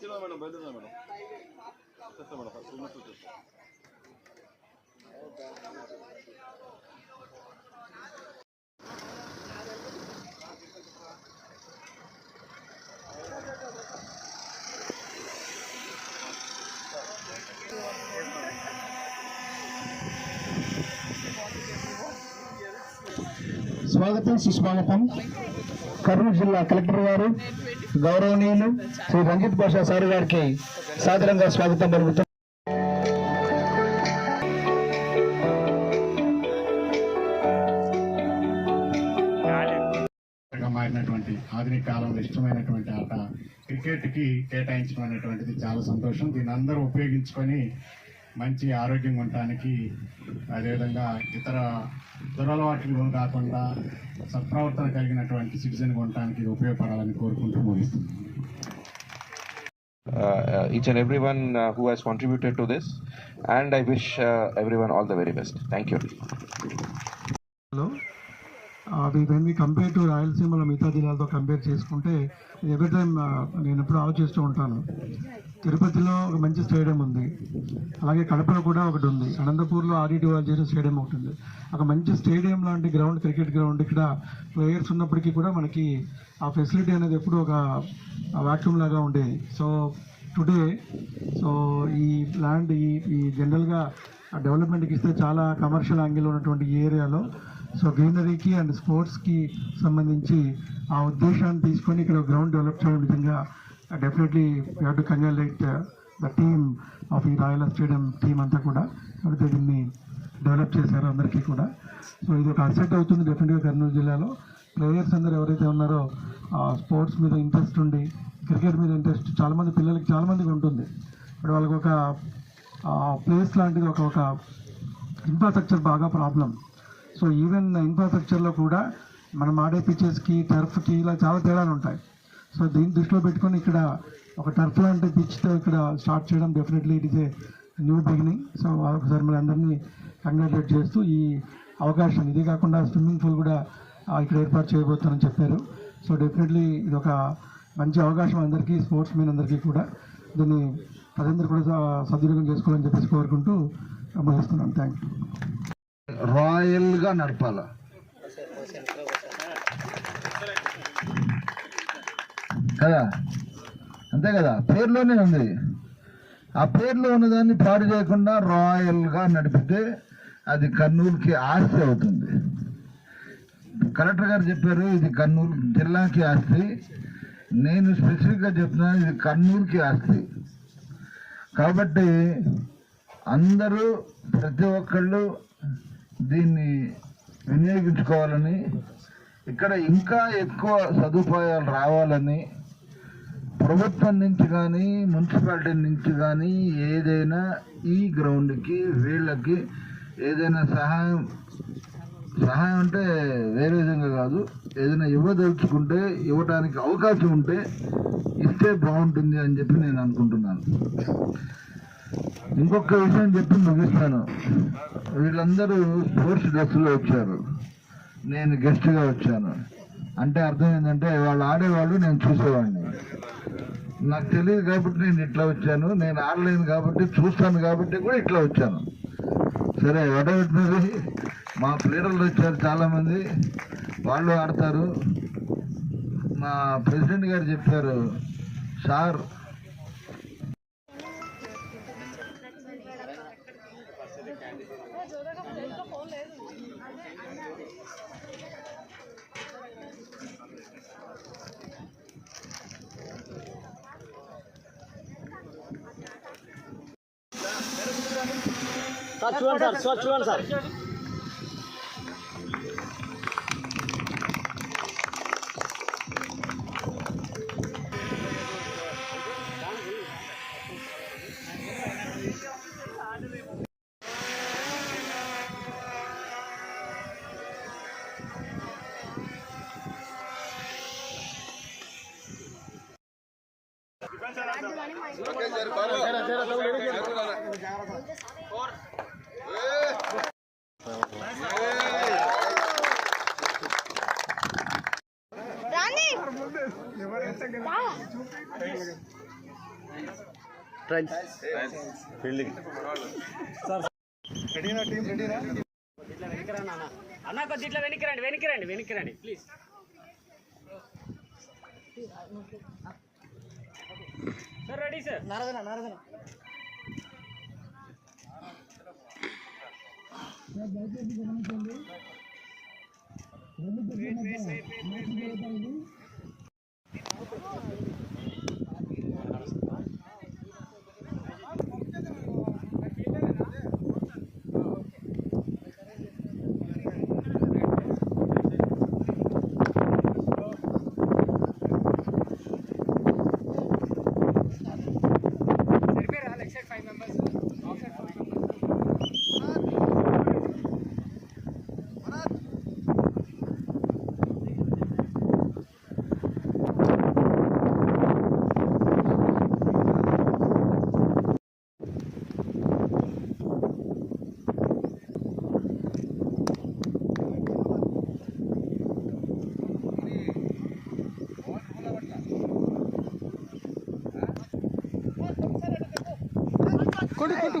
వచ్చినా మేడం బయలుదేరా మేడం? చేస్తా మేడం టూ మినిట్స్ వచ్చేస్తా. స్వాగతం సుస్వాగతం. కర్నూలు జిల్లా కలెక్టర్ గారు గౌరవనీయులు శ్రీ రంజిత్ భాషా సార్ గారికి సాదరంగా స్వాగతం పలుకుతాం మారినటువంటి ఆధునిక కాలంలో ఇష్టమైనటువంటి ఆట క్రికెట్కి కేటాయించడం అనేటువంటిది చాలా సంతోషం. దీన్ని అందరూ ఉపయోగించుకొని మంచి ఆరోగ్యంగా ఉండటానికి అదేవిధంగా ఇతర దురలవాట్లకు లోను కాకుండా సత్ప్రవర్తన కలిగినటువంటి సిటిజన్గా ఉండటానికి ఉపయోగపడాలని కోరుకుంటూ ముగిస్తున్నాను uh, uh, each and everyone uh, who has contributed to this and i wish uh, everyone all the very best thank you లో అవి వెన్ కంపేర్ టు రాయలసీమలో మిగతా జిల్లాలతో కంపేర్ చేసుకుంటే ఎవ్రీ టైం నేను ఎప్పుడు ఆలోచిస్తూ ఉంటాను. తిరుపతిలో ఒక మంచి స్టేడియం ఉంది. అలాగే కడపలో కూడా ఒకటి ఉంది. అనంతపూర్లో ఆర్డీటీ వాళ్ళు చేసిన స్టేడియం ఒకటి ఉంది. ఒక మంచి స్టేడియం లాంటి గ్రౌండ్ క్రికెట్ గ్రౌండ్ ఇక్కడ ప్లేయర్స్ ఉన్నప్పటికీ కూడా మనకి ఆ ఫెసిలిటీ అనేది ఎప్పుడు ఒక వాక్యూమ్ లాగా ఉండేది. సో టుడే సో ఈ ల్యాండ్ ఈ ఈ జనరల్గా డెవలప్మెంట్కి ఇస్తే చాలా కమర్షియల్ యాంగిల్ ఉన్నటువంటి ఈ ఏరియాలో సో గ్రీనరీకి అండ్ స్పోర్ట్స్కి సంబంధించి ఆ ఉద్దేశాన్ని తీసుకొని ఇక్కడ గ్రౌండ్ డెవలప్ చేయడం నిజంగా definitely have to congratulate the team of ఈ రాయల్ స్టేడియం టీమ్ అంతా కూడా. ఎవరైతే దీన్ని డెవలప్ చేశారు అందరికీ కూడా. సో ఇది ఒక అసెట్ అవుతుంది డెఫినెట్గా కర్నూలు జిల్లాలో. ప్లేయర్స్ అందరూ ఎవరైతే ఉన్నారో స్పోర్ట్స్ మీద ఇంట్రెస్ట్ ఉండి క్రికెట్ మీద ఇంట్రెస్ట్ చాలామంది పిల్లలకి చాలామందికి ఉంటుంది. ఇప్పుడు వాళ్ళకి ఒక ప్లేస్ లాంటిది ఒక ఒక ఇన్ఫ్రాస్ట్రక్చర్ బాగా ప్రాబ్లం సో ఈవెన్ ఇన్ఫ్రాస్ట్రక్చర్లో కూడా మనం ఆడే పిచ్చెస్కి టర్ఫ్కి ఇలా చాలా తేడాలు ఉంటాయి. సో దీన్ని దృష్టిలో పెట్టుకొని ఇక్కడ ఒక టర్ఫ్ లాంటి పిచ్తో ఇక్కడ స్టార్ట్ చేయడం definitely it is a new beginning so ఒకసారి మరి అందరినీ కంగ్రాచులేట్ చేస్తూ ఈ అవకాశం ఇది కాకుండా స్విమ్మింగ్ పూల్ కూడా ఇక్కడ ఏర్పాటు చేయబోతానని చెప్పారు. సో డెఫినెట్లీ ఇది ఒక మంచి అవకాశం అందరికీ స్పోర్ట్స్ మెన్ అందరికీ కూడా. దీన్ని ప్రజలందరూ కూడా సద్వినియోగం చేసుకోవాలని చెప్పేసి కోరుకుంటూ ముగిస్తున్నాను థ్యాంక్ యూ రాయల్గా నడపాల? కదా? అంతే కదా? పేర్లోనే ఉంది. ఆ పేర్లో ఉన్నదాన్ని పాడు చేయకుండా రాయల్గా నడిపితే అది కర్నూలుకి ఆస్తి అవుతుంది. కలెక్టర్ గారు చెప్పారు ఇది కర్నూలు జిల్లాకి ఆస్తి. నేను స్పెసిఫిక్గా చెప్తున్నాను ఇది కర్నూలుకి ఆస్తి. కాబట్టి అందరూ ప్రతి ఒక్కళ్ళు దీన్ని వినియోగించుకోవాలని ఇక్కడ ఇంకా ఎక్కువ సదుపాయాలు రావాలని ప్రభుత్వం నుంచి కానీ మున్సిపాలిటీ నుంచి కానీ ఏదైనా ఈ గ్రౌండ్కి వీళ్ళకి ఏదైనా సహాయం సహాయం అంటే వేరే విధంగా కాదు. ఏదైనా ఇవ్వదలుచుకుంటే ఇవ్వడానికి అవకాశం ఉంటే ఇస్తే బాగుంటుంది అని చెప్పి నేను అనుకుంటున్నాను. ఇంకొక విషయం చెప్పి ముగిస్తాను. వీళ్ళందరూ స్పోర్ట్స్ డ్రెస్సులో వచ్చారు. నేను గెస్ట్గా వచ్చాను. అంటే అర్థం ఏంటంటే వాళ్ళు ఆడేవాళ్ళు నేను చూసేవాడిని. నాకు తెలియదు కాబట్టి నేను ఇట్లా వచ్చాను. నేను ఆడలేను కాబట్టి చూస్తాను కాబట్టి కూడా ఇట్లా వచ్చాను. సరే వడబెట్టినది మా ప్లేయర్లు వచ్చారు చాలామంది. వాళ్ళు ఆడతారు. మా ప్రెసిడెంట్ గారు చెప్పారు సార్ স্যার চুয়ান স্যার চুয়ান স্যার। ఫీల్డింగ్ అన్న కొద్ది ఇట్లా వెనక్కి రండి వెనక్కి రండి వెనక్కి రండి ప్లీజ్ சார் ரெடி சார் நரதனா நரதனா. Wait wait wait wait wait ಕೊಡು ಕೊಡು